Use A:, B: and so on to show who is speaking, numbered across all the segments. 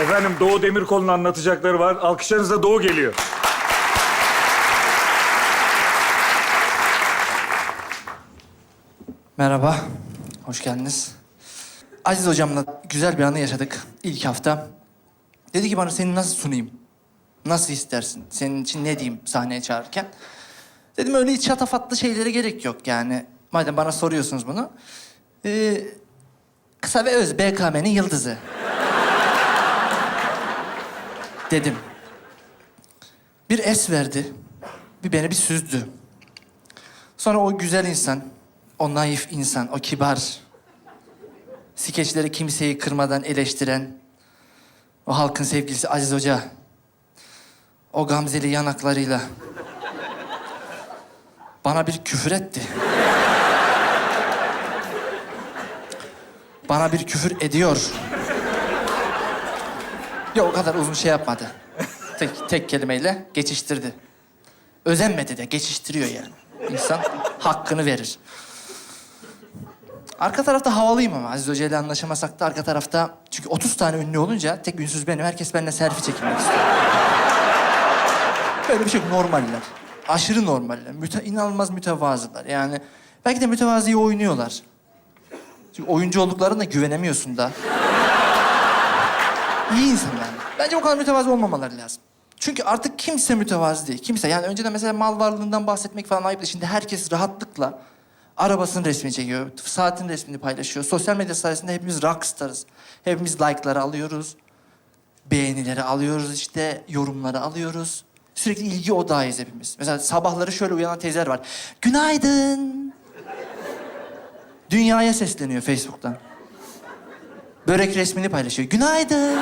A: Efendim Doğu Demirkol'un anlatacakları var. Alkışlarınızla Doğu geliyor.
B: Merhaba, hoş geldiniz. Aziz hocamla güzel bir anı yaşadık ilk hafta. Dedi ki bana seni nasıl sunayım? Nasıl istersin? Senin için ne diyeyim sahneye çağırırken? Dedim öyle hiç şatafatlı şeylere gerek yok yani. Madem bana soruyorsunuz bunu. Ee, kısa ve öz BKM'nin yıldızı. Dedim. Bir es verdi. Bir beni bir süzdü. Sonra o güzel insan, o naif insan, o kibar, skeçleri kimseyi kırmadan eleştiren, o halkın sevgilisi Aziz Hoca, o gamzeli yanaklarıyla bana bir küfür etti. Bana bir küfür ediyor. Yok o kadar uzun şey yapmadı. Tek, tek kelimeyle geçiştirdi. Özenmedi de geçiştiriyor yani. İnsan hakkını verir. Arka tarafta havalıyım ama Aziz Hoca ile anlaşamasak da arka tarafta... Çünkü 30 tane ünlü olunca tek ünsüz benim. Herkes benimle selfie çekilmek istiyor. Böyle bir şey. Normaller. Aşırı normaller. Müte, inanılmaz mütevazılar. Yani belki de mütevaziyi oynuyorlar. Çünkü oyuncu olduklarına güvenemiyorsun da. İyi insanlar. Bence o kadar mütevazı olmamaları lazım. Çünkü artık kimse mütevazı değil. Kimse. Yani önceden mesela mal varlığından bahsetmek falan ayıptı. Şimdi herkes rahatlıkla arabasının resmini çekiyor. Saatin resmini paylaşıyor. Sosyal medya sayesinde hepimiz rockstarız. Hepimiz like'ları alıyoruz. Beğenileri alıyoruz işte. Yorumları alıyoruz. Sürekli ilgi odağıyız hepimiz. Mesela sabahları şöyle uyanan teyzeler var. Günaydın. Dünyaya sesleniyor Facebook'tan. Börek resmini paylaşıyor. Günaydın.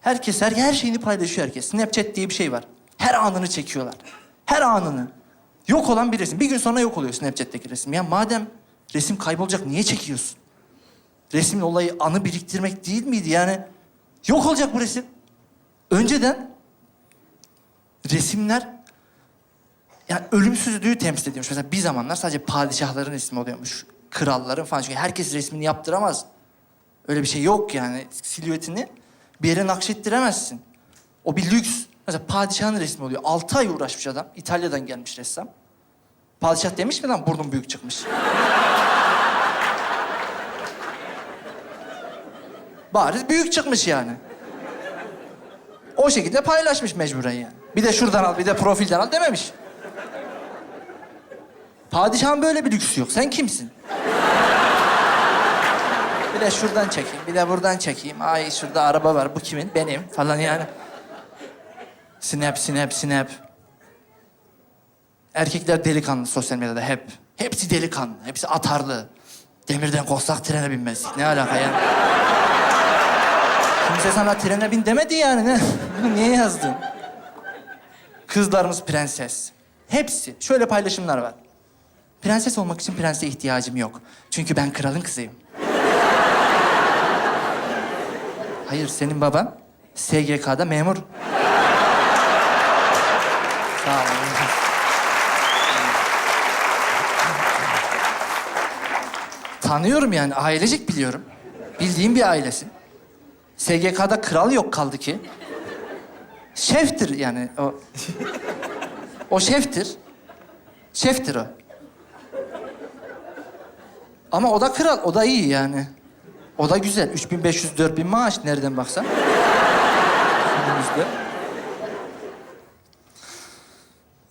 B: Herkes her, her şeyini paylaşıyor herkes. Snapchat diye bir şey var. Her anını çekiyorlar. Her anını. Yok olan bir resim. Bir gün sonra yok oluyor Snapchat'teki resim. Ya madem resim kaybolacak niye çekiyorsun? Resmin olayı anı biriktirmek değil miydi? Yani yok olacak bu resim. Önceden resimler yani ölümsüzlüğü temsil ediyormuş. Mesela bir zamanlar sadece padişahların resmi oluyormuş. Kralların falan. Çünkü herkes resmini yaptıramaz. Öyle bir şey yok yani. Silüetini bir yere nakşettiremezsin. O bir lüks. Mesela padişahın resmi oluyor. Altı ay uğraşmış adam. İtalya'dan gelmiş ressam. Padişah demiş mi lan burnun büyük çıkmış? Bariz büyük çıkmış yani. O şekilde paylaşmış mecburen yani. Bir de şuradan al, bir de profilden al dememiş. Padişahın böyle bir lüksü yok. Sen kimsin? Bir de şuradan çekeyim, bir de buradan çekeyim. Ay şurada araba var, bu kimin? Benim falan yani. Snap, snap, snap. Erkekler delikanlı sosyal medyada hep. Hepsi delikanlı, hepsi atarlı. Demirden korksak trene binmezdik. Ne alaka ya? Kimse sana trene bin demedi yani. Ne? Bunu niye yazdın? Kızlarımız prenses. Hepsi. Şöyle paylaşımlar var. Prenses olmak için prense ihtiyacım yok. Çünkü ben kralın kızıyım. Hayır, senin baban SGK'da memur. Sağ olun. Tanıyorum yani, ailecek biliyorum. Bildiğim bir ailesin. SGK'da kral yok kaldı ki. Şeftir yani o. O şeftir. Şeftir o. Ama o da kral, o da iyi yani. O da güzel. 3500 4000 maaş nereden baksan.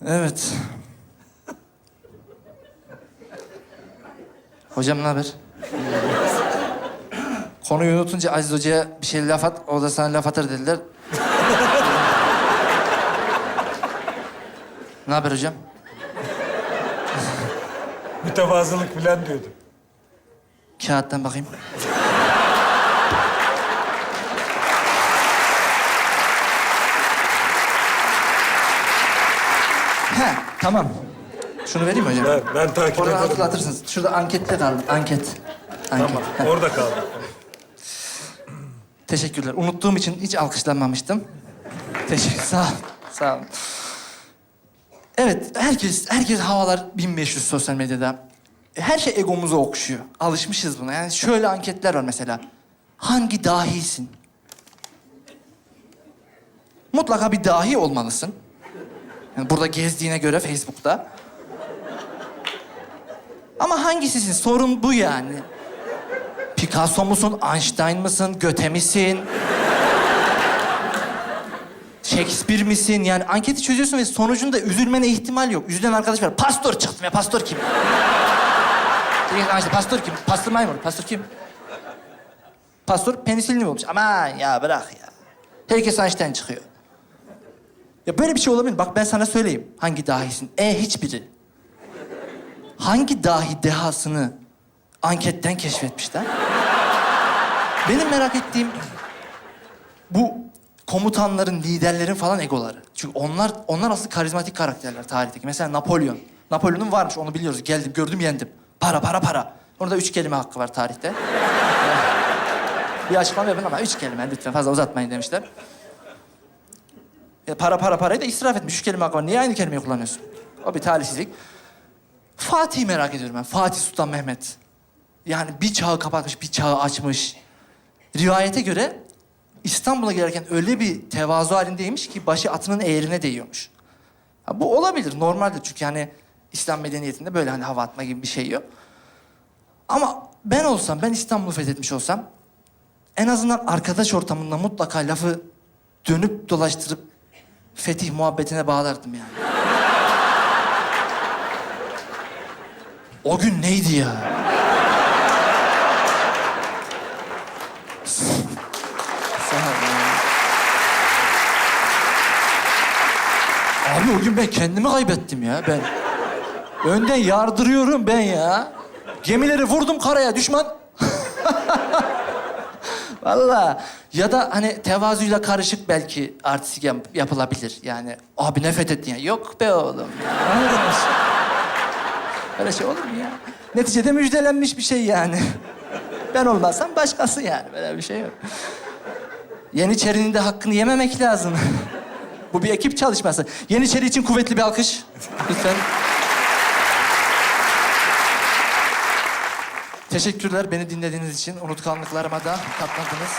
B: Evet. Hocam ne haber? Konuyu unutunca Aziz Hoca'ya bir şey laf at, o da sana laf atar dediler. ne haber hocam?
A: Mütevazılık falan diyordu.
B: Kağıttan bakayım. He, tamam. Şunu vereyim mi hocam?
A: Ben, ben takip
B: Oradan
A: ederim.
B: hatırlatırsınız. Şurada ankette kaldı. Anket. Anket.
A: Tamam,
B: Heh.
A: orada kaldı.
B: Teşekkürler. Unuttuğum için hiç alkışlanmamıştım. Teşekkür, sağ ol. Sağ olun. Evet, herkes, herkes havalar 1500 sosyal medyada. Her şey egomuzu okşuyor. Alışmışız buna. Yani şöyle anketler var mesela. Hangi dahisin? Mutlaka bir dahi olmalısın. Yani burada gezdiğine göre Facebook'ta. Ama hangisisin? Sorun bu yani. Picasso musun? Einstein mısın? Göte misin? Shakespeare misin? Yani anketi çözüyorsun ve sonucunda üzülmene ihtimal yok. Üzülen arkadaş var. Pastör çıktım ya. Pastör kim? Diyor, "Aa işte pastör kim? Pastör maymun. Pastör kim? Pastör penisilini bulmuş. Aman ya bırak ya. Herkes Einstein çıkıyor. Ya böyle bir şey olabilir. Bak ben sana söyleyeyim. Hangi dahisin? E hiçbiri. Hangi dahi dehasını anketten keşfetmişler? Benim merak ettiğim bu komutanların, liderlerin falan egoları. Çünkü onlar onlar asıl karizmatik karakterler tarihteki. Mesela Napolyon. Napolyon'un varmış onu biliyoruz. Geldim, gördüm, yendim. Para, para, para. Orada üç kelime hakkı var tarihte. bir açıklama yapın ama üç kelime lütfen fazla uzatmayın demişler. Ya para, para, parayı da israf etmiş. Üç kelime hakkı var. Niye aynı kelimeyi kullanıyorsun? O bir talihsizlik. Fatih'i merak ediyorum ben. Fatih Sultan Mehmet. Yani bir çağı kapatmış, bir çağı açmış. Rivayete göre İstanbul'a gelirken öyle bir tevazu halindeymiş ki başı atının eğrine değiyormuş. Ha, bu olabilir, normaldir çünkü hani İslam medeniyetinde böyle hani hava atma gibi bir şey yok. Ama ben olsam, ben İstanbul'u fethetmiş olsam en azından arkadaş ortamında mutlaka lafı dönüp dolaştırıp fetih muhabbetine bağlardım yani. O gün neydi ya? Ya. Abi o gün ben kendimi kaybettim ya ben. Önden yardırıyorum ben ya. Gemileri vurdum karaya düşman. Vallahi ya da hani tevazuyla karışık belki artistik yap- yapılabilir. Yani abi ne fethettin ya? Yok be oğlum. Mu? Öyle şey olur mu ya? Neticede müjdelenmiş bir şey yani. Ben olmazsam başkası yani. Böyle bir şey yok. Yeniçerinin de hakkını yememek lazım. Bu bir ekip çalışması. Yeniçeri için kuvvetli bir alkış. Lütfen. Teşekkürler beni dinlediğiniz için. Unutkanlıklarıma da katlandınız.